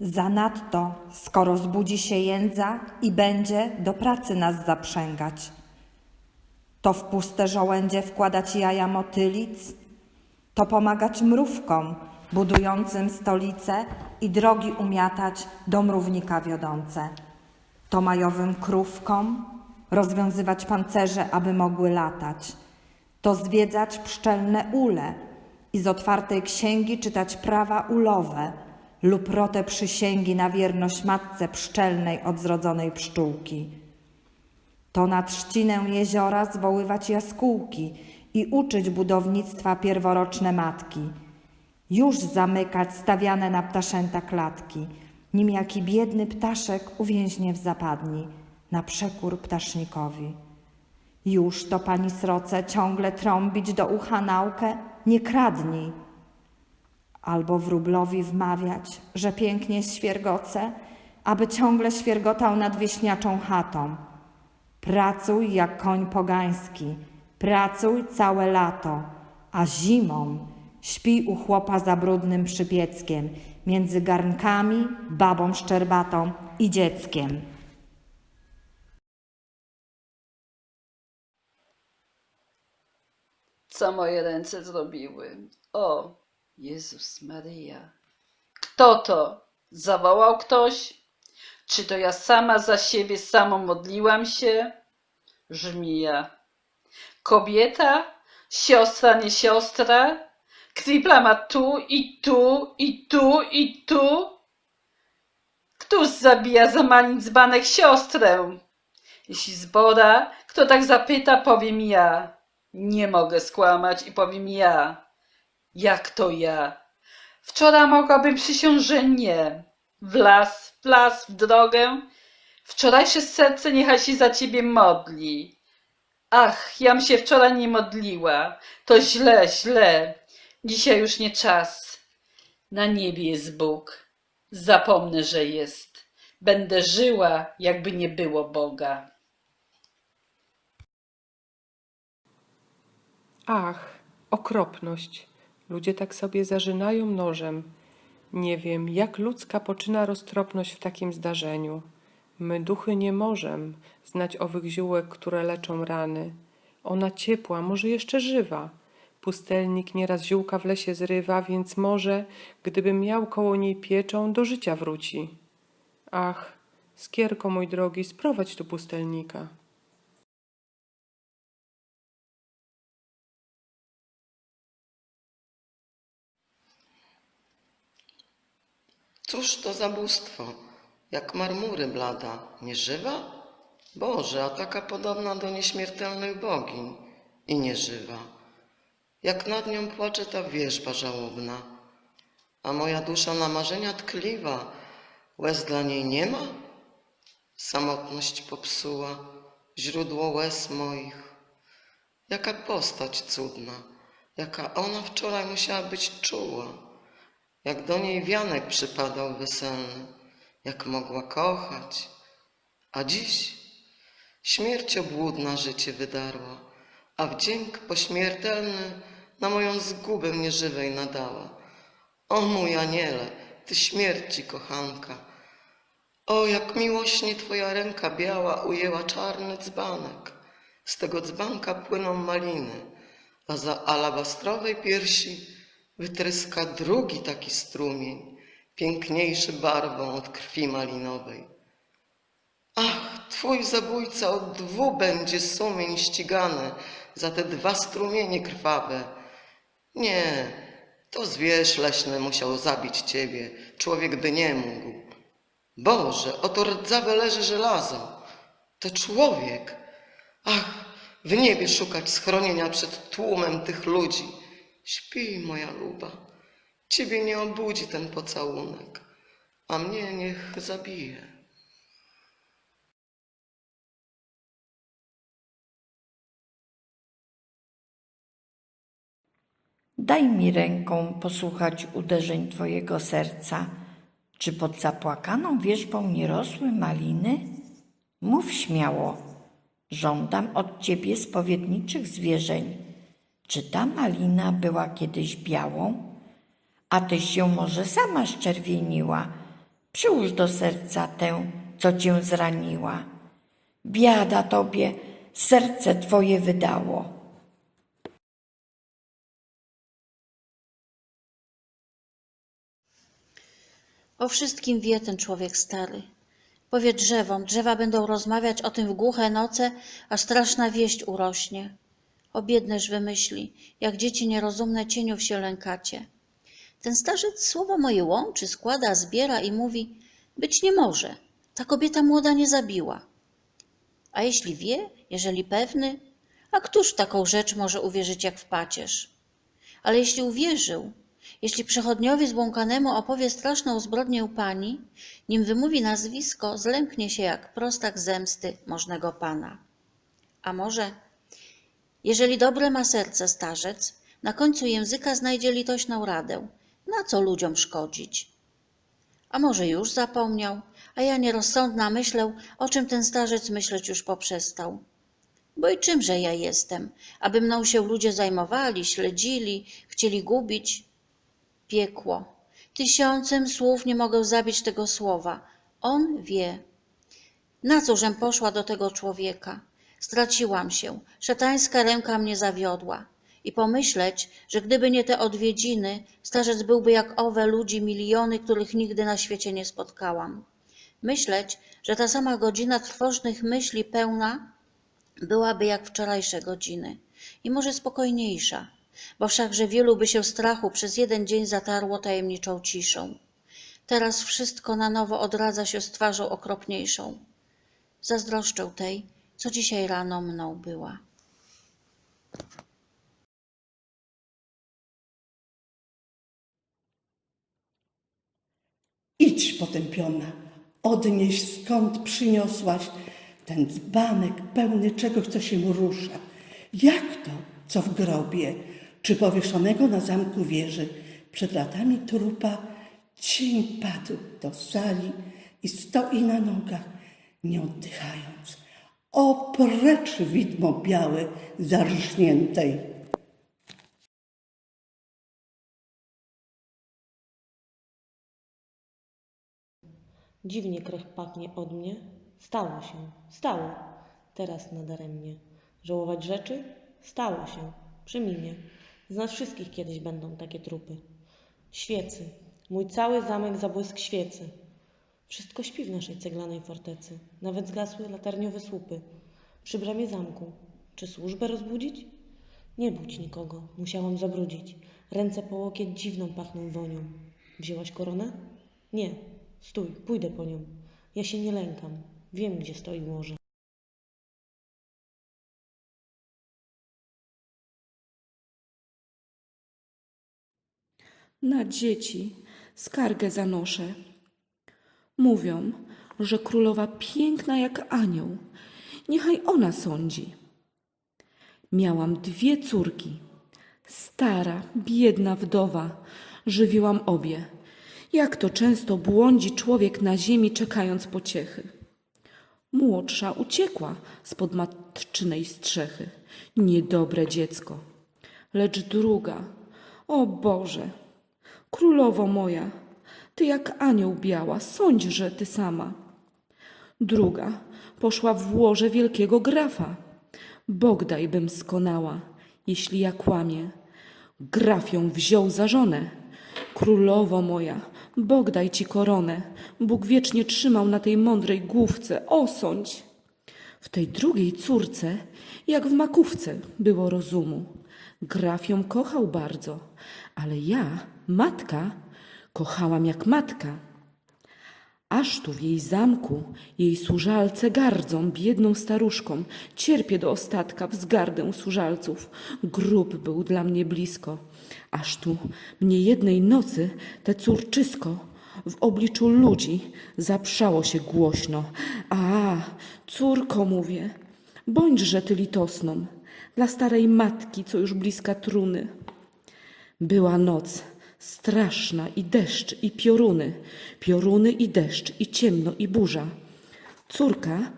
Zanadto, skoro zbudzi się jędza i będzie do pracy nas zaprzęgać. To w puste żołędzie wkładać jaja motylic, to pomagać mrówkom budującym stolice i drogi umiatać do mrównika wiodące. To majowym krówkom rozwiązywać pancerze, aby mogły latać. To zwiedzać pszczelne ule i z otwartej księgi czytać prawa ulowe lub rotę przysięgi na wierność matce pszczelnej od zrodzonej pszczółki. To na trzcinę jeziora zwoływać jaskółki i uczyć budownictwa pierworoczne matki. Już zamykać stawiane na ptaszęta klatki, nim jaki biedny ptaszek uwięźnie w zapadni, na przekór ptasznikowi. Już to pani sroce ciągle trąbić do ucha naukę, nie kradnij. Albo wróblowi wmawiać, że pięknie świergoce, aby ciągle świergotał nad wieśniaczą chatą. Pracuj jak koń pogański, pracuj całe lato, a zimą śpi u chłopa za brudnym przypieckiem, między garnkami, babą szczerbatą i dzieckiem. co moje ręce zrobiły. O, Jezus Maryja. Kto to? Zawołał ktoś? Czy to ja sama za siebie samą modliłam się? Żmija. Kobieta? Siostra, nie siostra? Kripla ma tu i tu i tu i tu? Któż zabija za malin siostrę? Jeśli zbora, kto tak zapyta, powiem ja. Nie mogę skłamać i powiem ja. Jak to ja? Wczoraj mogłabym przysiąść, że nie. W las, w las, w drogę. Wczorajsze serce niechaj się za ciebie modli. Ach, jam się wczoraj nie modliła. To źle, źle. Dzisiaj już nie czas. Na niebie jest Bóg. Zapomnę, że jest. Będę żyła, jakby nie było Boga. Ach, okropność. Ludzie tak sobie zażynają nożem. Nie wiem, jak ludzka poczyna roztropność w takim zdarzeniu. My duchy nie możem znać owych ziółek, które leczą rany. Ona ciepła, może jeszcze żywa. Pustelnik nieraz ziółka w lesie zrywa, więc może, gdyby miał koło niej pieczą, do życia wróci. Ach, skierko mój drogi, sprowadź tu pustelnika. Cóż to za bóstwo? Jak marmury blada, nieżywa? Boże, a taka podobna do nieśmiertelnych bogiń i nieżywa. Jak nad nią płacze ta wierzba żałobna. A moja dusza na marzenia tkliwa, łez dla niej nie ma? Samotność popsuła źródło łez moich. Jaka postać cudna, jaka ona wczoraj musiała być czuła. Jak do niej wianek przypadał weselny, jak mogła kochać. A dziś śmierć obłudna życie wydarła, a wdzięk pośmiertelny na moją zgubę nieżywej nadała. O mój aniele, ty śmierci kochanka, o jak miłośnie twoja ręka biała ujęła czarny dzbanek. Z tego dzbanka płyną maliny, a za alabastrowej piersi wytryska drugi taki strumień, piękniejszy barwą od krwi malinowej. Ach, twój zabójca od dwu będzie sumień ścigany za te dwa strumienie krwawe. Nie, to zwierz leśny musiał zabić ciebie, człowiek by nie mógł. Boże, oto rdzawe leży żelazo. To człowiek. Ach, w niebie szukać schronienia przed tłumem tych ludzi. Śpij, moja luba. Ciebie nie obudzi ten pocałunek, a mnie niech zabije. Daj mi ręką posłuchać uderzeń Twojego serca. Czy pod zapłakaną wierzbą nie rosły maliny? Mów śmiało. Żądam od Ciebie spowiedniczych zwierzeń. Czy ta malina była kiedyś białą? A Tyś ją może sama szczerwieniła, Przyłóż do serca tę, co cię zraniła. Biada tobie, serce twoje wydało. O wszystkim wie ten człowiek stary. Powie drzewom, drzewa będą rozmawiać o tym w głuche noce, a straszna wieść urośnie. O biedneż wymyśli, jak dzieci nierozumne cieniów się lękacie. Ten starzec słowa moje łączy, składa, zbiera i mówi, być nie może, ta kobieta młoda nie zabiła. A jeśli wie, jeżeli pewny, a któż w taką rzecz może uwierzyć jak w pacierz? Ale jeśli uwierzył, jeśli przechodniowi zbłąkanemu opowie straszną zbrodnię pani, nim wymówi nazwisko, zlęknie się jak prostak zemsty możnego pana. A może, jeżeli dobre ma serce starzec, na końcu języka znajdzie litośną radę, na co ludziom szkodzić. A może już zapomniał, a ja nierozsądna myślę, o czym ten starzec myśleć już poprzestał. Bo i czymże ja jestem, aby mną się ludzie zajmowali, śledzili, chcieli gubić? Piekło. Tysiącem słów nie mogę zabić tego słowa. On wie. Na cóżem poszła do tego człowieka? Straciłam się. Szatańska ręka mnie zawiodła. I pomyśleć, że gdyby nie te odwiedziny, starzec byłby jak owe ludzi miliony, których nigdy na świecie nie spotkałam. Myśleć, że ta sama godzina trwożnych myśli pełna byłaby jak wczorajsze godziny i może spokojniejsza, bo wszakże wielu by się strachu przez jeden dzień zatarło tajemniczą ciszą. Teraz wszystko na nowo odradza się z twarzą okropniejszą. Zazdroszczę tej, co dzisiaj rano mną była. Idź, potępiona, odnieś skąd przyniosłaś ten dzbanek pełny czegoś, co się rusza. Jak to, co w grobie, czy powieszonego na zamku wieży, przed latami trupa, cień padł do sali i stoi na nogach, nie oddychając. O, precz widmo białe, zarżniętej. Dziwnie krew pachnie od mnie. Stało się, stało. Teraz nadaremnie. Żałować rzeczy? Stało się. Przyminie. Z nas wszystkich kiedyś będą takie trupy. Świecy. Mój cały zamek zabłysk świecy. Wszystko śpi w naszej ceglanej fortecy. Nawet zgasły latarniowe słupy. Przy bramie zamku. Czy służbę rozbudzić? Nie budź nikogo. Musiałam zabrudzić. Ręce po łokieć dziwną pachną wonią. Wzięłaś koronę? Nie. Stój, pójdę po nią. Ja się nie lękam. Wiem, gdzie stoi morze. Na dzieci skargę zanoszę. Mówią, że królowa piękna jak anioł. Niechaj ona sądzi. Miałam dwie córki. Stara, biedna wdowa. Żywiłam obie. Jak to często błądzi człowiek na ziemi, czekając pociechy. Młodsza uciekła spod matczynej strzechy. Niedobre dziecko. Lecz druga, o Boże, królowo moja, ty jak anioł biała, sądź, że ty sama. Druga poszła w łoże wielkiego grafa. Bogdaj bym skonała, jeśli ja kłamię. Graf ją wziął za żonę. Królowo moja, Bogdaj ci koronę. Bóg wiecznie trzymał na tej mądrej główce. Osądź! W tej drugiej córce, jak w makówce, było rozumu. Graf ją kochał bardzo, ale ja, matka, kochałam jak matka. Aż tu w jej zamku jej służalce gardzą biedną staruszką, cierpię do ostatka wzgardę służalców. Grób był dla mnie blisko. Aż tu mnie jednej nocy te córczysko w obliczu ludzi zaprzało się głośno. A, córko mówię, bądźże ty litosną dla starej matki, co już bliska truny. Była noc straszna i deszcz i pioruny, pioruny i deszcz i ciemno i burza. Córka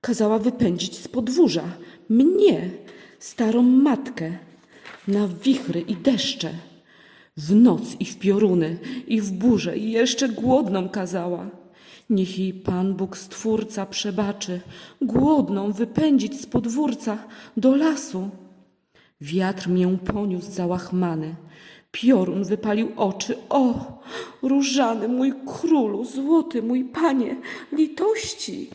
kazała wypędzić z podwórza mnie, starą matkę, na wichry i deszcze. W noc i w pioruny, i w burzę, i jeszcze głodną kazała. Niech jej Pan Bóg Stwórca przebaczy, głodną wypędzić z podwórca do lasu. Wiatr mię poniósł załachmany, Piorun wypalił oczy. O, różany mój królu, złoty mój panie, litości!